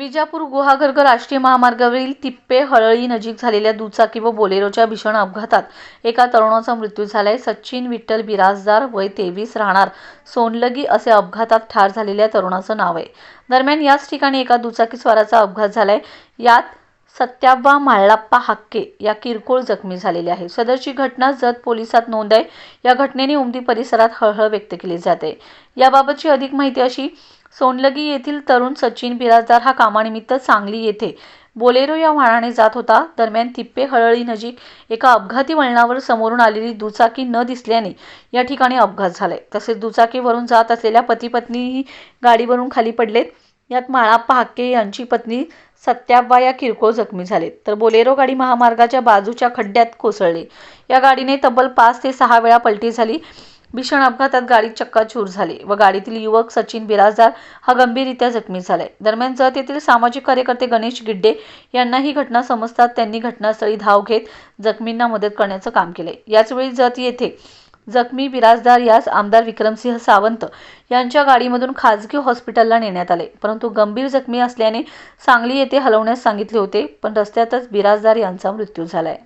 विजापूर गुहागर्ग राष्ट्रीय महामार्गावरील तिप्पे हळळी नजीक झालेल्या दुचाकी व बोलेरोच्या भीषण अपघातात एका तरुणाचा मृत्यू झालाय. सचिन विठ्ठल बिराजदार वय तेवीस राहणार. सोनलगी असे अपघातात ठार झालेल्या तरुणाचं नाव आहे. दरम्यान याच ठिकाणी एका दुचाकी स्वाराचा अपघात झालाय. यात सत्याव्वा माळप्पा हाक्के या किरकोळ जखमी झालेल्या आहे सदरची घटना जत पोलिसात नोंद आहे. या घटनेने उमदी परिसरात हळहळ व्यक्त केली जाते. याबाबतची अधिक माहिती अशी सोनलगी येथील तरुण सचिन बिराजदार हा कामानिमित्त सांगली येथे बोलेरो या वाहनाने जात होता. दरम्यान तिप्पे हळळी नजीक एका अपघाती वळणावर समोरून आलेली दुचाकी न दिसल्याने या ठिकाणी अपघात झालाय. तसेच दुचाकीवरून जात असलेल्या पती पत्नीही गाडीवरून खाली पडलेत. यात माळाप्पा हाक्के यांची पत्नी सत्याब्बा या किरकोळ जखमी झालेत. तर बोलेरो गाडी महामार्गाच्या बाजूच्या खड्ड्यात कोसळली. या गाडीने तब्बल पाच ते सहा वेळा पलटी झाली. भीषण अपघातात गाडी चक्काचूर झाली व गाडीतील युवक सचिन बिराजदार हा गंभीररित्या जखमी झालाय दरम्यान जत येथील सामाजिक कार्यकर्ते गणेश गिड्डे यांना ही घटना समजतात त्यांनी घटनास्थळी धाव घेत जखमींना मदत करण्याचं काम केले. याचवेळी जत येथे जखमी बिराजदार यास आमदार विक्रमसिंह सावंत यांच्या गाडीमधून खाजगी हॉस्पिटलला नेण्यात आले. परंतु गंभीर जखमी असल्याने सांगली येथे हलवण्यास सांगितले होते पण रस्त्यातच बिराजदार यांचा मृत्यू झालाय.